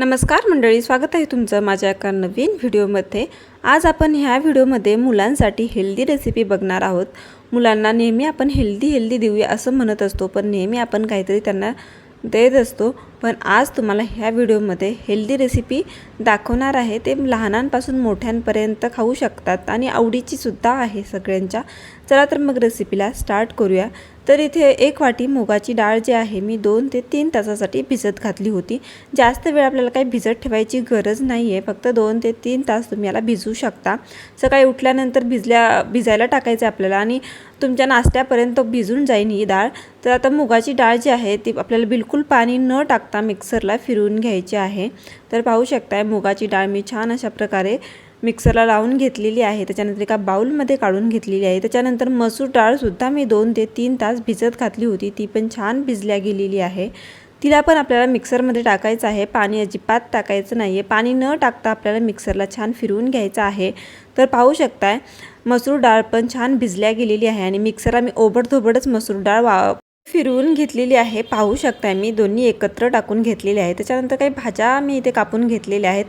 नमस्कार मंडळी स्वागत आहे तुमचं माझ्या एका नवीन व्हिडिओमध्ये. आज आपण ह्या व्हिडिओमध्ये मुलांसाठी हेल्दी रेसिपी बघणार आहोत. मुलांना नेहमी आपण हेल्दी हेल्दी देऊया असं म्हणत असतो पण नेहमी आपण काहीतरी त्यांना देत असतो. पण आज तुम्हाला ह्या व्हिडिओमध्ये हेल्दी रेसिपी दाखवणार आहे. ते लहानांपासून मोठ्यांपर्यंत खाऊ शकतात आणि आवडीची सुद्धा आहे सगळ्यांच्या. चला तर मग रेसिपीला स्टार्ट करूया. तर इथे एक वाटी मुगाची डाळ जी आहे मी दोन ते तीन तासासाठी भिजत घातली होती. जास्त वेळ आपल्याला काही भिजत ठेवायची गरज नाही आहे फक्त दोन ते तीन तास तुम्ही याला भिजू शकता. सकाळी उठल्यानंतर भिजल्या भिजायला टाकायचं आहे आपल्याला आणि तुमच्या नाश्त्यापर्यंत भिजून जाईन ही डाळ. तर आता मुगाची डाळ जी आहे ती आपल्याला बिलकुल पाणी न टाक आता मिक्सरला फिरवून घ्यायची आहे. तर पाहू शकताय मुगाची डाळ मी छान अशा प्रकारे मिक्सरला लावून घेतलेली आहे. त्याच्यानंतर एका बाऊलमध्ये काढून घेतलेली आहे. त्याच्यानंतर मसूर डाळसुद्धा मी दोन ते तीन तास भिजत घातली होती. ती पण छान भिजल्या गेलेली आहे. तिला पण आपल्याला मिक्सरमध्ये टाकायचं आहे. पाणी अजिबात टाकायचं नाही आहे पाणी न टाकता आपल्याला मिक्सरला छान फिरवून घ्यायचं आहे. तर पाहू शकताय मसूर डाळ पण छान भिजल्या गेलेली आहे आणि मिक्सरला मी ओबडधोबडच मसूर डाळ वा फिरवून घेतलेली आहे. पाहू शकताय मी दोन्ही एकत्र टाकून घेतलेले आहे. त्याच्यानंतर काही भाज्या मी इथे कापून घेतलेल्या आहेत.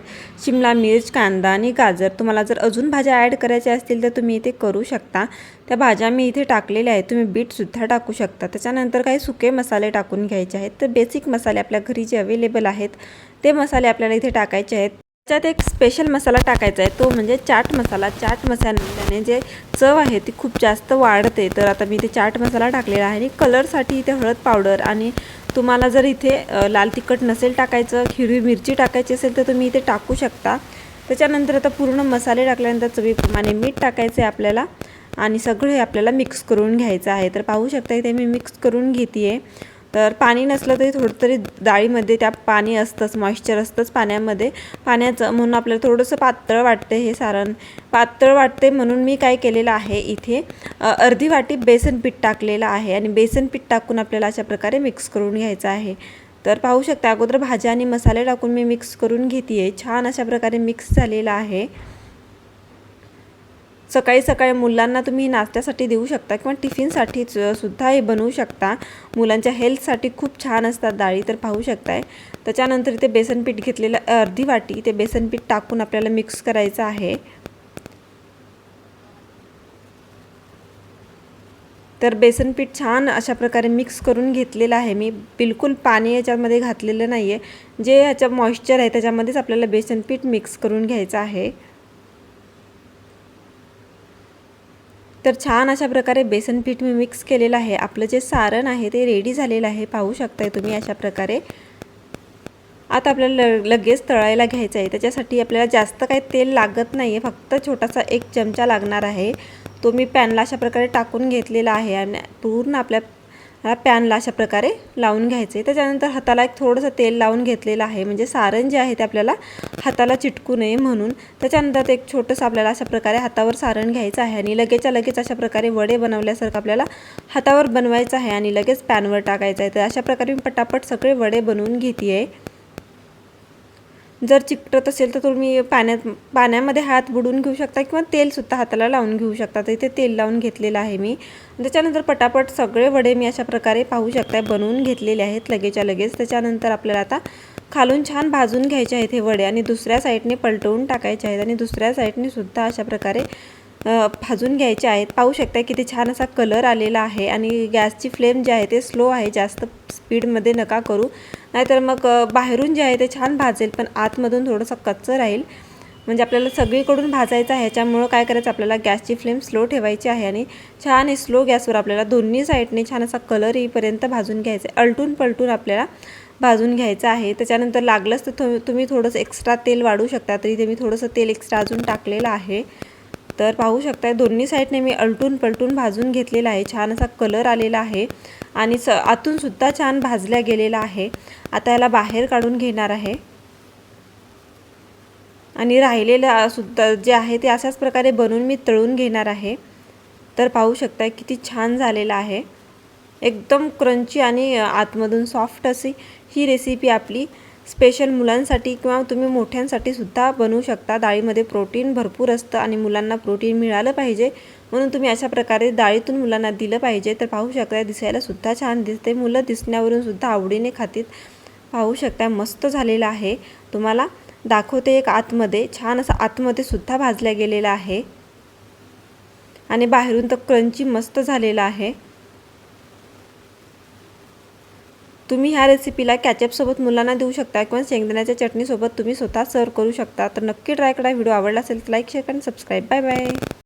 शिमला मिर्च कांदा आणि गाजर. तुम्हाला जर अजून भाज्या ॲड करायच्या असतील तर तुम्ही इथे करू शकता. त्या भाज्या मी इथे टाकलेल्या आहेत. तुम्ही बीटसुद्धा टाकू शकता. त्याच्यानंतर काही सुके मसाले टाकून घ्यायचे आहेत. तर बेसिक मसाले आपल्या घरी जे अवेलेबल आहेत ते मसाले आपल्याला इथे टाकायचे आहेत. त्याच्यात एक स्पेशल मसाला टाकायचा आहे. तो म्हणजे चाट मसाला. चाट मसाल्याने जे चव आहे ती खूप जास्त वाढते. तर आता मी इथे चाट मसाला टाकलेला आहे आणि कलरसाठी इथे हळद पावडर आणि तुम्हाला जर इथे लाल तिखट नसेल टाकायचं हिरवी मिरची टाकायची असेल तर तुम्ही इथे टाकू शकता. त्याच्यानंतर आता पूर्ण मसाले टाकल्यानंतर चवीप्रमाणे मीठ टाकायचं आहे आपल्याला आणि सगळं हे आपल्याला मिक्स करून घ्यायचं आहे. तर पाहू शकता इथे मी मिक्स करून घेते आहे तर पाणी नसलं तरी थोडं तरी डाळीमध्ये त्या पाणी असतंच मॉइश्चर असतंच पाण्यामध्ये. पाण्याचं म्हणून आपल्याला थोडंसं पातळ वाटते हे सारण. पातळ वाटते म्हणून मी काय केलेलं आहे इथे अर्धी वाटी बेसन पीठ टाकलेलं आहे आणि बेसन पीठ टाकून आपल्याला अशा प्रकारे मिक्स करून घ्यायचं आहे. तर पाहू शकता अगोदर भाज्या आणि मसाले टाकून मी मिक्स करून घेते आहे छान अशा प्रकारे मिक्स झालेलं आहे. सकाळी सकाळी मुलांना तुम्ही नाश्त्यासाठी देऊ शकता किंवा टिफिनसाठीच सुद्धा हे बनवू शकता. मुलांच्या हेल्थसाठी खूप छान असतात डाळी तर पाहू शकताय. त्याच्यानंतर इथे बेसन पीठ घेतलेलं अर्धी वाटी ते बेसन पीठ टाकून आपल्याला मिक्स करायचं आहे. तर बेसन पीठ छान अशा प्रकारे मिक्स करून घेतलेलं आहे मी. बिलकुल पाणी याच्यामध्ये घातलेलं नाही आहे जे ह्याच्या मॉइश्चर आहे त्याच्यामध्येच आपल्याला बेसन पीठ मिक्स करून घ्यायचं आहे. तर छान अशा प्रकारे बेसन पीठ मी मिक्स केलेलं आहे. आपलं जे सारण आहे ते रेडी झालेलं आहे. पाहू शकताय तुम्ही अशा प्रकारे. आता आपल्याला ल लगेच तळायला घ्यायचं आहे. त्याच्यासाठी आपल्याला जास्त काही तेल लागत नाही आहे फक्त छोटासा एक चमचा लागणार आहे. तो मी पॅनला अशा प्रकारे टाकून घेतलेला आहे. आणि पूर्ण आपल्या ह्या पॅनला अशा प्रकारे लावून घ्यायचे. आहे त्याच्यानंतर हाताला एक थोडंसं तेल लावून घेतलेलं आहे. म्हणजे सारण जे आहे ते आपल्याला हाताला चिटकू नये म्हणून. त्याच्यानंतर एक छोटंसं आपल्याला अशा प्रकारे हातावर सारण घ्यायचं आहे आणि लगेचच्या लगेच अशा प्रकारे वडे बनवल्यासारखं आपल्याला हातावर बनवायचं आहे आणि लगेच पॅनवर टाकायचं आहे. तर अशा प्रकारे मी पटापट सगळे वडे बनवून घेते आहे जर चिकटत असेल तर तुम्ही पाण्यात पाण्यामध्ये हात बुडून घेऊ शकता किंवा तेलसुद्धा हाताला लावून घेऊ शकता. तर इथे तेल लावून घेतलेलं आहे मी. त्याच्यानंतर पटापट सगळे वडे मी अशा प्रकारे पाहू शकता बनवून घेतलेले आहेत लगेच्या लगेच. त्याच्यानंतर आपल्याला आता खालून छान भाजून घ्यायचे आहेत हे वडे आणि दुसऱ्या साईडने पलटवून टाकायचे आहेत आणि दुसऱ्या साईडने सुद्धा अशा प्रकारे भाजून घ्यायचे आहेत. पाहू शकता किती छान असा कलर आलेला आहे आणि गॅसची फ्लेम जी आहे ते स्लो आहे. जास्त स्पीडमध्ये नका करू. नाहीतर मग बाहेरून जे आहे ते छान भाजेल पण आतमधून थोडंसं कच्चं राहील. म्हणजे आपल्याला सगळीकडून भाजायचं आहे. ह्याच्यामुळं काय करायचं? आपल्याला गॅसची फ्लेम स्लो ठेवायची आहे आणि छान हे स्लो गॅसवर आपल्याला दोन्ही साईडने छान असा कलर येईपर्यंत भाजून घ्यायचं आहे. अलटून पलटून आपल्याला भाजून घ्यायचं आहे. त्याच्यानंतर लागलंच तर तुम्ही थोडंसं एक्स्ट्रा तेल वाढू शकता. तरी ते मी थोडंसं तेल एक्स्ट्रा अजून टाकलेलं आहे. तर पाहू शकताय दोन्ही साईडने मी अलटून पलटून भाजून घेतलेला आहे. छान असा कलर आलेला आहे. आणि स आतूनसुद्धा छान भाजल्या गेलेला आहे. आता याला बाहेर काढून घेणार आहे. आणि राहिलेलं सुद्धा जे आहे ते अशाच प्रकारे बनवून मी तळून घेणार आहे. तर पाहू शकता किती छान झालेलं आहे. एकदम क्रंची आणि आतमधून सॉफ्ट अशी ही रेसिपी आपली. स्पेशल मुलांसाठी किंवा तुम्ही मोठ्यांसाठी सुद्धा बनवू शकता. डाळीमध्ये प्रोटीन भरपूर असतं आणि मुलांना प्रोटीन मिळालं पाहिजे. म्हणून तुम्ही अशा प्रकारे डाळीतून मुलांना दिलं पाहिजे. तर पाहू शकता दिसायला सुद्धा छान दिसते मुलं दिसण्यावरून सुद्धा आवडीने खातीत पाहू शकता. मस्त झालेला आहे. तुम्हाला दाखवते एक आतमध्ये. छान असं आतमध्ये सुद्धा भाजल्या गेलेला आहे. आणि बाहेरून तर क्रंची मस्त झालेला आहे. तुम्ही ह्या रेसिपीला कॅचअपसोबत मुलांना देऊ शकता किंवा शेंगदाण्याच्या चटणीसोबत तुम्ही स्वतः सर्व करू शकता. तर नक्की ट्राय करा. व्हिडिओ आवडला असेल तर लाईक शेअर आणि सबस्क्राईब बाय बाय